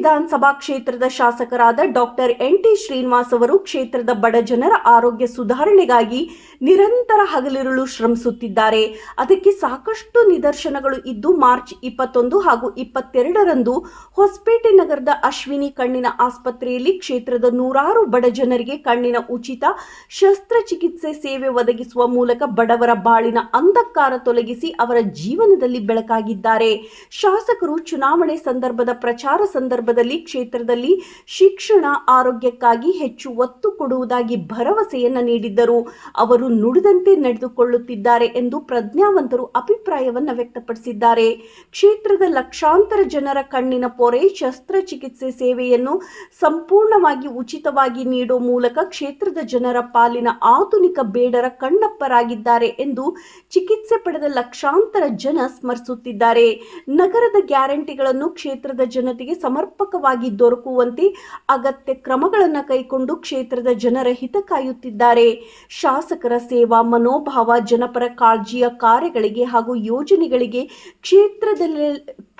ವಿಧಾನಸಭಾ ಕ್ಷೇತ್ರದ ಶಾಸಕರಾದ ಡಾಕ್ಟರ್ ಎನ್ ಟಿ ಶ್ರೀನಿವಾಸ್ ಅವರು ಕ್ಷೇತ್ರದ ಬಡ ಜನರ ಆರೋಗ್ಯ ಸುಧಾರಣೆಗಾಗಿ ನಿರಂತರ ಹಗಲಿರುಳು ಶ್ರಮಿಸುತ್ತಿದ್ದಾರೆ. ಅದಕ್ಕೆ ಸಾಕಷ್ಟು ನಿದರ್ಶನಗಳು ಇದ್ದು ಮಾರ್ಚ್ ಇಪ್ಪತ್ತೊಂದು ಹಾಗೂ ಇಪ್ಪತ್ತೆರಡರಂದು ಹೊಸಪೇಟೆ ನಗರದ ಅಶ್ವಿನಿ ಕಣ್ಣಿನ ಆಸ್ಪತ್ರೆಯಲ್ಲಿ ಕ್ಷೇತ್ರದ ನೂರಾರು ಬಡ ಜನರಿಗೆ ಕಣ್ಣಿನ ಉಚಿತ ಶಸ್ತ್ರಚಿಕಿತ್ಸೆ ಸೇವೆ ಒದಗಿಸುವ ಮೂಲಕ ಬಡವರ ಬಾಳಿನ ಅಂಧಕಾರ ತೊಲಗಿಸಿ ಅವರ ಜೀವನದಲ್ಲಿ ಬೆಳಕಾಗಿದ್ದಾರೆ. ಶಾಸಕರು ಚುನಾವಣೆ ಸಂದರ್ಭದ ಪ್ರಚಾರ ಸಂದರ್ಭದಲ್ಲಿ ಕ್ಷೇತ್ರದಲ್ಲಿ ಶಿಕ್ಷಣ ಆರೋಗ್ಯಕ್ಕಾಗಿ ಹೆಚ್ಚು ಒತ್ತು ಕೊಡುವುದಾಗಿ ಭರವಸೆಯನ್ನ ನೀಡಿದ್ದರು. ಅವರು ನುಡಿದಂತೆ ನಡೆದುಕೊಳ್ಳುತ್ತಿದ್ದಾರೆ ಎಂದು ಪ್ರಜ್ಞಾವಂತರು ಅಭಿಪ್ರಾಯವನ್ನು ವ್ಯಕ್ತಪಡಿಸಿದ್ದಾರೆ. ಕ್ಷೇತ್ರದ ಲಕ್ಷಾಂತರ ಜನರ ಕಣ್ಣಿನ ಪೊರೆ, ಶಸ್ತ್ರಚಿಕಿತ್ಸೆ ಸೇವೆಯನ್ನು ಸಂಪೂರ್ಣವಾಗಿ ಉಚಿತವಾಗಿ ನೀಡುವ ಮೂಲಕ ಕ್ಷೇತ್ರದ ಜನರ ಪಾಲಿನ ಆಧುನಿಕ ಬೇಡರ ಕಣ್ಣಪ್ಪರಾಗಿದ್ದಾರೆ ಎಂದು ಚಿಕಿತ್ಸೆ ಪಡೆದ ಲಕ್ಷಾಂತರ ಜನ ಸ್ಮರಿಸುತ್ತಿದ್ದಾರೆ. ನಗರದ ಗ್ಯಾರಂಟಿಗಳನ್ನು ಕ್ಷೇತ್ರದ ಜನತೆಗೆ ಸಮರ್ಪಕವಾಗಿ ದೊರಕುವಂತೆ ಅಗತ್ಯ ಕ್ರಮಗಳನ್ನು ಕೈಗೊಂಡು ಕ್ಷೇತ್ರದ ಜನರ ಹಿತ ಕಾಯುತ್ತಿದ್ದಾರೆ. ಶಾಸಕರ ಸೇವಾ ಮನೋಭಾವ, ಜನಪರ ಕಾಳಜಿಯ ಕಾರ್ಯಗಳಿಗೆ ಹಾಗೂ ಯೋಜನೆಗಳಿಗೆ ಕ್ಷೇತ್ರದಲ್ಲಿ,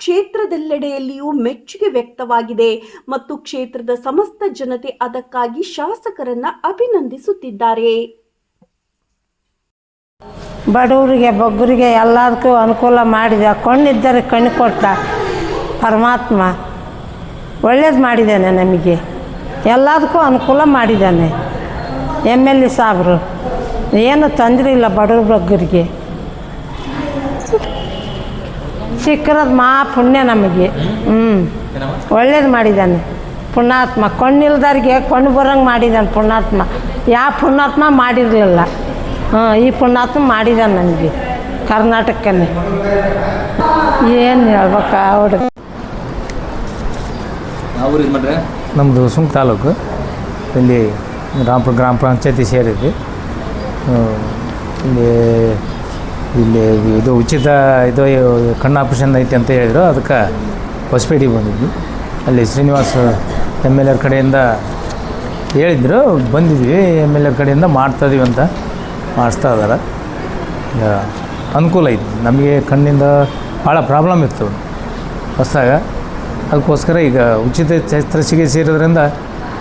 ಕ್ಷೇತ್ರದೆಲ್ಲೆಡೆಯಲ್ಲಿಯೂ ಮೆಚ್ಚುಗೆ ವ್ಯಕ್ತವಾಗಿದೆ ಮತ್ತು ಕ್ಷೇತ್ರದ ಸಮಸ್ತ ಜನತೆ ಅದಕ್ಕಾಗಿ ಶಾಸಕರನ್ನ ಅಭಿನಂದಿಸುತ್ತಿದ್ದಾರೆ. ಬಡವರಿಗೆ, ಬಗ್ಗರಿಗೆ ಎಲ್ಲದಕ್ಕೂ ಅನುಕೂಲ ಮಾಡಿದ, ಕಣ್ಣಿದ್ದರೆ ಕಣ್ಣು ಕೊಟ್ಟ ಪರಮಾತ್ಮ ಒಳ್ಳೇದು ಮಾಡಿದ್ದಾನೆ ನಮಗೆ. ಎಲ್ಲದಕ್ಕೂ ಅನುಕೂಲ ಮಾಡಿದ್ದಾನೆ. ಎಂ ಎಲ್ ಎ ಸಾಬ್ರು. ಏನು ತೊಂದರೆ ಇಲ್ಲ ಬಡವ್ರ ಬಗ್ಗರಿಗೆ. ಸಿಕ್ಕಿರೋದು ಮಾ ಪುಣ್ಯ ನಮಗೆ. ಹ್ಞೂ ಒಳ್ಳೇದು ಮಾಡಿದ್ದಾನೆ. ಪುಣ್ಯಾತ್ಮ. ಕಣ್ಣಿಲ್ದವ್ರಿಗೆ ಕಣ್ಣು ಬರೋಂಗೆ ಮಾಡಿದ್ದಾನೆ ಪುಣ್ಯಾತ್ಮ. ಯಾವ ಪುಣ್ಯಾತ್ಮ ಮಾಡಿರಲಿಲ್ಲ. ಹಾಂ, ಈ ಪುಣ್ಯಾತ್ಮ ಮಾಡಿದ್ದಾನೆ ನಮಗೆ. ಕರ್ನಾಟಕನೇ. ಏನು ಹೇಳ್ಬೇಕಾ ಅವ್ರು ಯಾವ ಊರು ಇದು ಮಾಡ್ರೆ ನಮ್ಮದು ಸುಂಕ ತಾಲೂಕು. ಇಲ್ಲಿ ರಾಮಪುರ ಗ್ರಾಮ ಪಂಚಾಯತಿ ಸೇರಿದ್ವಿ. ಇಲ್ಲಿ ಇಲ್ಲಿ ಇದು ಉಚಿತ ಇದು ಕಣ್ಣು ಆಪ್ರೇಷನ್ ಐತಿ ಅಂತ ಹೇಳಿದ್ರು. ಅದಕ್ಕೆ ಹೊಸಪೇಟೆಗೆ ಬಂದಿದ್ವಿ. ಅಲ್ಲಿ ಶ್ರೀನಿವಾಸ್ ಎಂ ಎಲ್ ಎರ್ ಕಡೆಯಿಂದ ಹೇಳಿದ್ರು. ಬಂದಿದ್ವಿ. ಎಂ ಎಲ್ ಎರ್ ಕಡೆಯಿಂದ ಮಾಡ್ತಾಯಿದ್ದೀವಿ ಅಂತ ಮಾಡಿಸ್ತಾ ಇದ್ದಾರೆ. ಅನುಕೂಲ ಐತಿ. ನಮಗೆ ಕಣ್ಣಿಂದ ಭಾಳ ಪ್ರಾಬ್ಲಮ್ ಇತ್ತು. ಹೊಸ್ದಾಗ. ಅದಕ್ಕೋಸ್ಕರ ಈಗ ಉಚಿತ ಶಸ್ತ್ರಚಿಕಿತ್ಸೆ ಸೇರೋದ್ರಿಂದ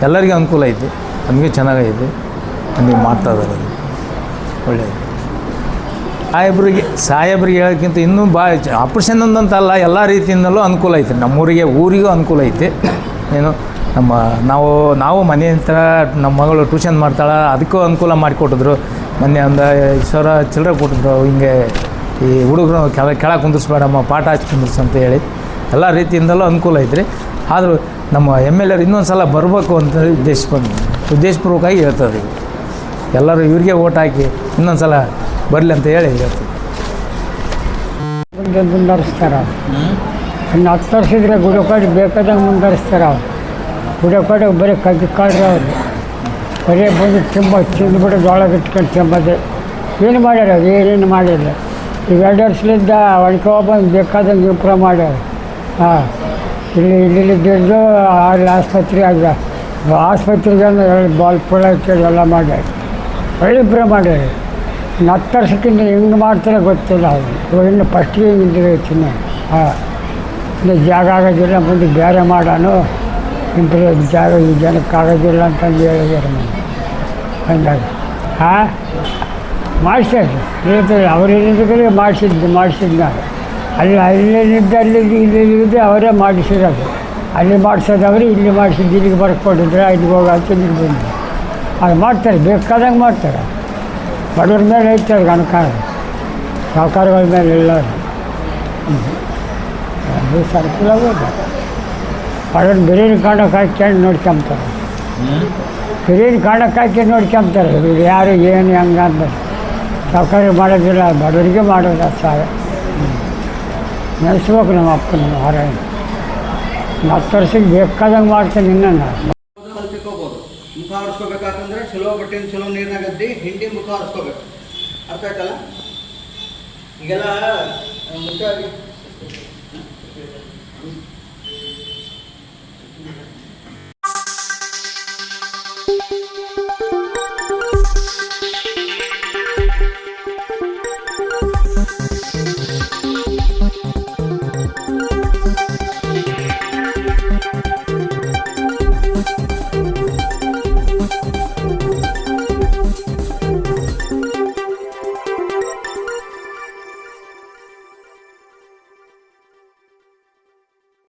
ಎಲ್ಲರಿಗೂ ಅನುಕೂಲ ಐತಿ. ನಮಗೆ ಚೆನ್ನಾಗೈತಿ. ನಮಗೆ ಮಾಡ್ತಾ ಇದ್ದಾರೆ. ಒಳ್ಳೆಯದು. ಸಾಹೇಬ್ರಿಗೆ ಸಾಹೇಬ್ರಿಗೆ ಹೇಳೋಕ್ಕಿಂತ ಇನ್ನೂ ಭಾಳ ಆಪ್ರೇಷನ್ ಅಂದಂತಲ್ಲ ಎಲ್ಲ ರೀತಿಯಿಂದಲೂ ಅನುಕೂಲ ಐತಿ. ನಮ್ಮೂರಿಗೆ, ಊರಿಗೂ ಅನುಕೂಲ ಐತಿ. ಏನು, ನಮ್ಮ, ನಾವು ನಾವು ಮನೆ ಹತ್ರ ನಮ್ಮ ಮಗಳು ಟ್ಯೂಷನ್ ಮಾಡ್ತಾಳೆ, ಅದಕ್ಕೂ ಅನುಕೂಲ ಮಾಡಿಕೊಟ್ಟಿದ್ರು. ಮೊನ್ನೆ ಒಂದು ಐದು ಸಾವಿರ ಚಿಲ್ಲರೆ ಕೊಟ್ಟಿದ್ರು, ಹಿಂಗೆ ಈ ಹುಡುಗರು ಕೆಳ, ಕೆಳಗೆ ಕುಂದಿಸ್ಬೇಡಮ್ಮ ಪಾಠ ಹಚ್ಚಿ ಕುಂದಿರ್ಸು ಅಂತ ಹೇಳಿ. ಎಲ್ಲ ರೀತಿಯಿಂದಲೂ ಅನುಕೂಲ ಐತ್ರಿ. ಆದರೂ ನಮ್ಮ ಎಂ ಎಲ್ ಎರು ಇನ್ನೊಂದು ಸಲ ಬರಬೇಕು ಅಂತ ಉದ್ದೇಶ ಉದ್ದೇಶಪೂರ್ವಕವಾಗಿ ಹೇಳ್ತದೆ ಎಲ್ಲರೂ ಇವ್ರಿಗೆ ಓಟ್ ಹಾಕಿ ಇನ್ನೊಂದು ಸಲ ಬರಲಿ ಅಂತ ಹೇಳಿ ಹೇಳ್ತೀವಿ ಮುಂದುವರಿಸ್ತಾರ. ಇನ್ನು ಹತ್ತು ವರ್ಷ ಇದ್ರೆ ಗುಡಕೋಡಿ ಬೇಕಾದಂಗೆ ಮುಂದುವರಿಸ್ತಾರ. ಗುಡಿಯೋ ಗುಡಕೋಡಿಗೆ ಬರೀ ಕದ್ದು ಕಾಡ್ರಿ ಅವ್ರು. ಬರೀ ಬಂದು ತುಂಬ ತಿಂದ್ಬಿಟ್ಟು ಜೋಳ ಇಟ್ಕೊಂಡು ತಿಂಬದೆ. ಏನು ಮಾಡ್ಯಾರ? ಏನೇನು ಮಾಡಿಲ್ಲ ಈಗ ಎರಡು ವರ್ಷದಿಂದ ಒಣಕೋ ಬಂದು ಬೇಕಾದಂಗೆ ಇಂಪ್ರೂವ್ ಮಾಡ್ಯಾರ. ಹಾಂ, ಇಲ್ಲಿ ಇಲ್ಲಿ ಬಿದ್ದು ಅಲ್ಲಿ ಆಸ್ಪತ್ರೆ ಆಗ ಆಸ್ಪತ್ರೆಗೆ ಎರಡು ಬಾಲ್ ಪುಳ ಇಟ್ಟು ಎಲ್ಲ ಮಾಡಿ. ಒಳ್ಳೆ ಮಾಡಿ ಹತ್ತು ವರ್ಷಕ್ಕಿಂತ ಹೆಂಗೆ ಮಾಡ್ತಾರೆ ಗೊತ್ತಿಲ್ಲ ಇವಾಗ ಇನ್ನು ಫಸ್ಟಿಗೆ ಹಿಂಗಿದ್ರೆ ಚಿನ್ನ ಹಾಂ, ಇನ್ನು ಜಾಗ ಆಗೋದಿಲ್ಲ, ಮುಂದೆ ಬೇರೆ ಮಾಡೋಣ ಇಂಥ ಜಾಗ, ಈ ಜನಕ್ಕೆ ಆಗೋದಿಲ್ಲ ಅಂತಂದು ಹೇಳಿದ್ದಾರೆ ನಾನು ಹಂಗಾಗಿ, ಹಾಂ? ಮಾಡಿಸ್ತಾರೆ ಹೇಳ್ತಾರೆ ಅವರೇನಿದ್ರೆ ಮಾಡಿಸಿದ್ದು ಮಾಡಿಸಿದ್ನ ಅಲ್ಲಿ ಅಲ್ಲೇನಿದ್ದ ಅಲ್ಲಿ ಇಲ್ಲಿದ್ದೆ ಅವರೇ ಮಾಡಿಸಿರೋದು. ಅಲ್ಲಿ ಮಾಡಿಸೋದವರು ಇಲ್ಲಿ ಮಾಡಿಸಿದ್ದು ಇಲ್ಲಿಗೆ ಬರ್ಕೊಟ್ಟಿದ್ರೆ ಇಲ್ಲಿಗೆ ಹೋಗಿ ಅಂತ ಇಲ್ಲಿಗೆ ಬಂದು ಅದು ಮಾಡ್ತಾರೆ, ಬೇಕಾದಂಗೆ ಮಾಡ್ತಾರೆ. ಬಡವ್ರ ಮೇಲೆ ಅದು ಅನುಕಾರ. ಸಾಹುಕಾರಗಳ ಮೇಲೆ ಎಲ್ಲರೂ. ಅದು. ಬಡವ್ರ ಬಿರಿಯಾನಿ ಕಾಣಕ್ಕೆ ಹಾಕ್ಕೊಂಡು ನೋಡ್ಕೊಂತಾರೆ. ಬಿರಿಯಾನಿ ಕಾಣಕ್ಕೆ ಹಾಕಿ ನೋಡ್ಕೊಂತಾರೆ. ಯಾರು ಏನು ಹೆಂಗೆ ಅಂತ. ಸಾಹುಕಾರ ಮಾಡೋದಿಲ್ಲ, ಬಡವರಿಗೆ ಮಾಡೋದು ಸಹಾಯ ನೆನೆಸ್ಬೇಕು ನಮ್ಮ ಅಪ್ಪನ ಹೊರ ಹತ್ತು ವರ್ಷಕ್ಕೆ ಬೇಕಾದಂಗೆ ಮಾಡ್ತಾನೆ ಇನ್ನೂ ನಾನು ಮುಖ ಒರೆಸ್ಕೋಬೇಕಾತಂದ್ರೆ ಚಲೋ ಬಟ್ಟೆನ ಚಲೋ ನೀರ್ನಾಗ ಅದ್ದಿ ಹಿಂಡಿ ಮುಖ ಒರೆಸ್ಕೋಬೇಕು ಅರ್ಥ ಆಯ್ತಲ್ಲ ಈಗೆಲ್ಲ ಆ, ಮುಖ್ಯವಾಗಿ